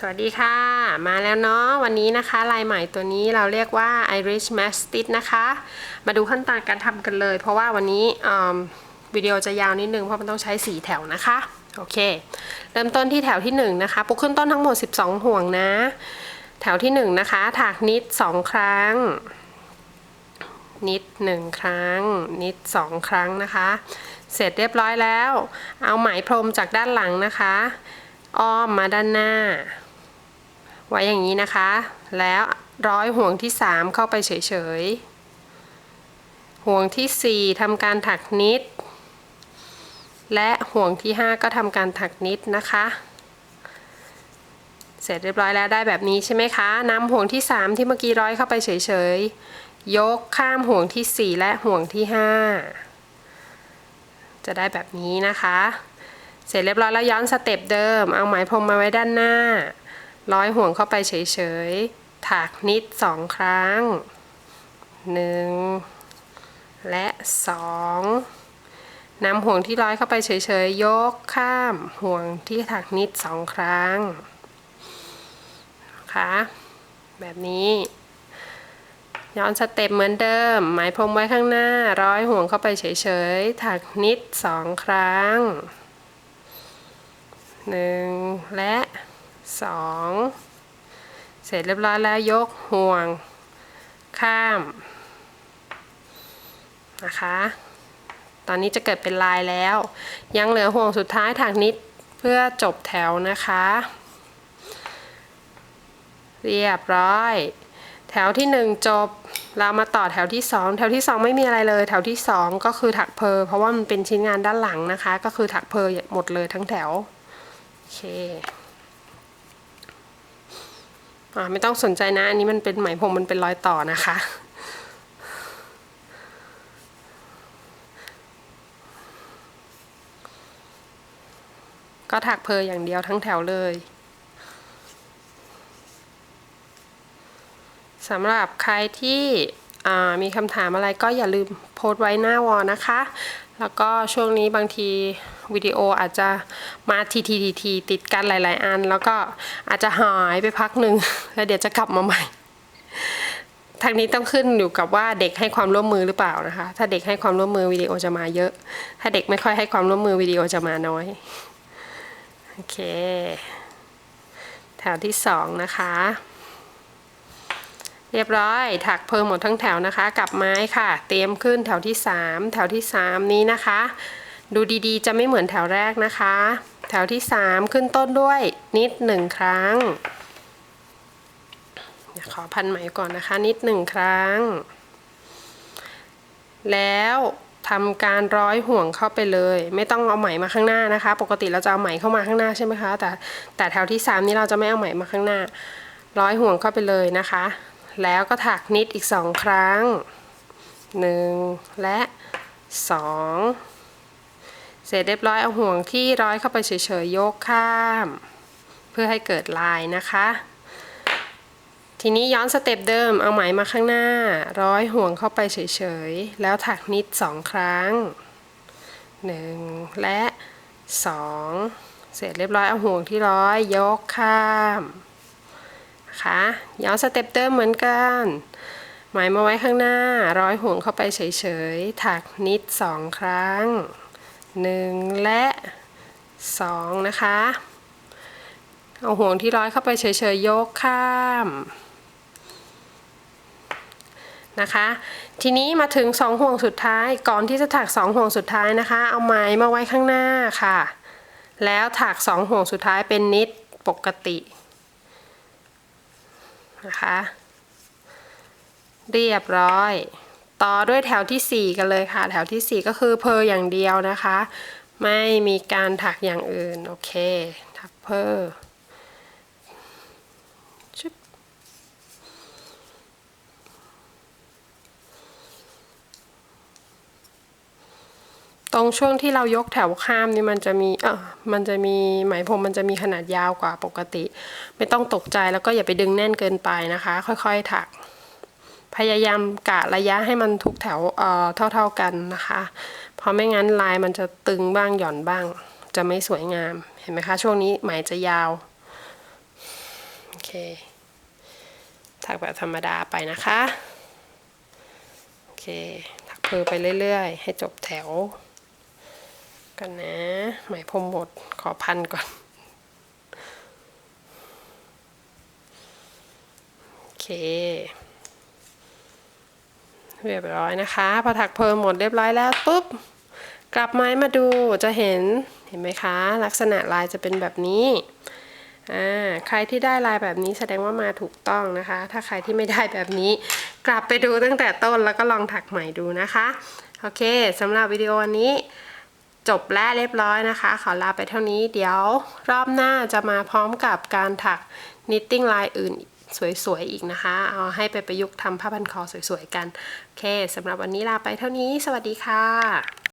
สวัสดีค่ะ มาแล้วเนาะวันนี้นะคะลายใหม่ตัวนี้เราเรียกว่า Irish Mastiff นะคะ มาดูขั้นตอนการทำกันเลย เพราะว่าวันนี้วิดีโอจะยาวนิดนึงเพราะมันต้องใช้4แถวนะคะ โอเค เริ่มต้นที่แถวที่1นะคะปุกขึ้นต้นทั้งหมด 12 ห่วงนะ แถวที่1นะคะถากนิด 2 ครั้ง นิด 1 ครั้ง นิด 2 ครั้งนะคะ เสร็จเรียบร้อยแล้ว เอาไหมพรมจากด้านหลังนะคะอ้อมมาด้านหน้า ไว้อย่างนี้นะคะ แล้วร้อยห่วงที่ 3 เข้าไปเฉยๆ ห่วงทีสี่4ทำการถักนิด และห่วงที่ 5 ก็ทำการถักนิดนะคะ เสร็จเรียบร้อยแล้วได้แบบนี้ใช่ไหมคะนำห่วงที่ 3 ที่เมื่อกี้ร้อยเข้าไปเฉยๆ ยกข้ามห่วงที่ 4 และห่วงที่ 5 จะได้แบบนี้นะคะ เสร็จเรียบร้อยแล้วย้อนสเต็ปเดิม เอาไหมพรมมาไว้ด้านหน้า ร้อยห่วงเข้าไปเฉยๆถักนิดสองครั้งหนึ่งและสองนำห่วงที่ร้อยเข้าไปเฉยๆ ยกข้ามห่วงที่ถักนิดสองครั้งนะคะแบบนี้ย้อนสเต็ปเหมือนเดิมไหมพรมไว้ข้างหน้า ร้อยห่วงเข้าไปเฉยๆ ถักนิดสองครั้งหนึ่งและ สองเสร็จเรียบร้อยแล้วยกห่วงข้ามนะคะ ตอนนี้จะเกิดเป็นลายแล้ว ยังเหลือห่วงสุดท้ายถักนิดเพื่อจบแถวนะคะ เรียบร้อย แถวที่ 1 จบเรามาต่อแถวที่ 2 แถวที่ 2 ไม่มีอะไรเลย แถวที่ 2 ก็คือถักเพอเพราะว่ามันเป็นชิ้นงานด้านหลังนะคะ ก็คือถักเพอหมดเลยทั้งแถว โอเค อ่าไม่ต้องสนใจนะ อันนี้มันเป็นไหมพรมมันเป็นรอยต่อนะคะ ก็ถักเพออย่างเดียวทั้งแถวเลย สำหรับใครที่มีคำถามอะไรก็อย่าลืมโพสต์ไว้หน้าวอลนะคะ แล้วก็ช่วงนี้บางที วิดีโออาจจะมาทีทีทีทีติดกันหลาย ๆ อัน แล้วก็อาจจะหายไปพักหนึ่งแล้วเดี๋ยวจะกลับมาใหม่ทางนี้ต้องขึ้นอยู่กับว่าเด็กให้ความร่วมมือหรือเปล่านะคะ ถ้าเด็กให้ความร่วมมือวิดีโอจะมาเยอะ ถ้าเด็กไม่ค่อยให้ความร่วมมือวิดีโอจะมาน้อย โอเค แถวที่สองนะคะ เรียบร้อย ถักเพิ่มหมดทั้งแถวนะคะกับไม้ค่ะ เตรียมขึ้นแถวที่3แถวที่3นี้นะคะ ดูดีๆ จะไม่เหมือนแถวแรกนะคะ แถวที่ 3 ขึ้นต้นด้วยนิดหนึ่งครั้ง ขอพันไหมก่อนนะคะ นิดหนึ่งครั้ง แล้วทำการร้อยห่วงเข้าไปเลย ไม่ต้องเอาไหมมาข้างหน้านะคะ ปกติเราจะเอาไหมเข้ามาข้างหน้าใช่ไหมคะแต่แต่แถวที่ 3 นี้เราจะไม่เอาไหมมาข้างหน้า ร้อยห่วงเข้าไปเลยนะคะ แล้วก็ถักนิดอีกสองครั้งหนึ่งและสอง เสร็จเรียบร้อยเอาห่วงที่ร้อยเข้าไปเฉยๆยกข้าม เพื่อให้เกิดลายนะคะ ทีนี้ย้อนสเต็ปเดิมเอาไหมมาข้างหน้า ร้อยห่วงเข้าไปเฉยๆ แล้วถักนิดสองครั้งหนึ่งและสองเสร็จเรียบร้อยเอาห่วงที่ร้อยยกข้ามคะย้อนสเต็ปเดิมเหมือนกันหมายมาไว้ข้างหน้า ร้อยห่วงเข้าไปเฉยๆ ถักนิดสองครั้ง หนึ่งและสองนะคะ เอาห่วงที่ร้อยเข้าไปเฉยๆยกข้ามนะคะ ทีนี้มาถึงสองห่วงสุดท้าย ก่อนที่จะถักสองห่วงสุดท้ายนะคะ เอาไม้มาไว้ข้างหน้าค่ะ แล้วถักสองห่วงสุดท้ายเป็นนิดปกตินะคะ เรียบร้อย ต่อด้วยแถวที่ 4 กันเลยค่ะ แถวที่ 4 ก็คือเพออย่างเดียวนะคะ ไม่มีการถักอย่างอื่น โอเค ถักเพอชุบตรงช่วงที่เรายกแถวข้ามนี่มันจะมีเออมันจะมีไหมพรมมันจะมีขนาดยาวกว่าปกติ ไม่ต้องตกใจแล้วก็อย่าไปดึงแน่นเกินไปนะคะ ค่อยๆถัก พยายามกะระยะให้มันทุกแถวเอ่อเท่า ๆกันนะคะ เพราะไม่งั้นลายมันจะตึงบ้างหย่อนบ้าง จะไม่สวยงามเห็นไหมคะ ช่วงนี้ไหมจะยาวโอเคถักแบบธรรมดาไปนะคะโอเคถักเพอไปเรื่อยๆ ให้จบแถว กันนะ ไหมพรมหมดขอพันก่อนโอเค เรียบร้อยนะคะ พอถักเพลิงหมดเรียบร้อยแล้วปุ๊บกลับไม้มาดูจะเห็นเห็นไหมคะ ลักษณะลายจะเป็นแบบนี้อ่าใครที่ได้ลายแบบนี้แสดงว่ามาถูกต้องนะคะ ถ้าใครที่ไม่ได้แบบนี้ กลับไปดูตั้งแต่ต้นแล้วก็ลองถักใหม่ดูนะคะโอเคสำหรับวิดีโอวันนี้จบและเรียบร้อยนะคะ ขอลาไปเท่านี้เดี๋ยวรอบหน้าจะมาพร้อมกับการถัก knitting ลายอื่น สวยๆอีกนะคะ เอาให้ไปประยุกต์ทำผ้าพันคอสวยๆกัน โอเคสำหรับวันนี้ลาไปเท่านี้ สวัสดีค่ะ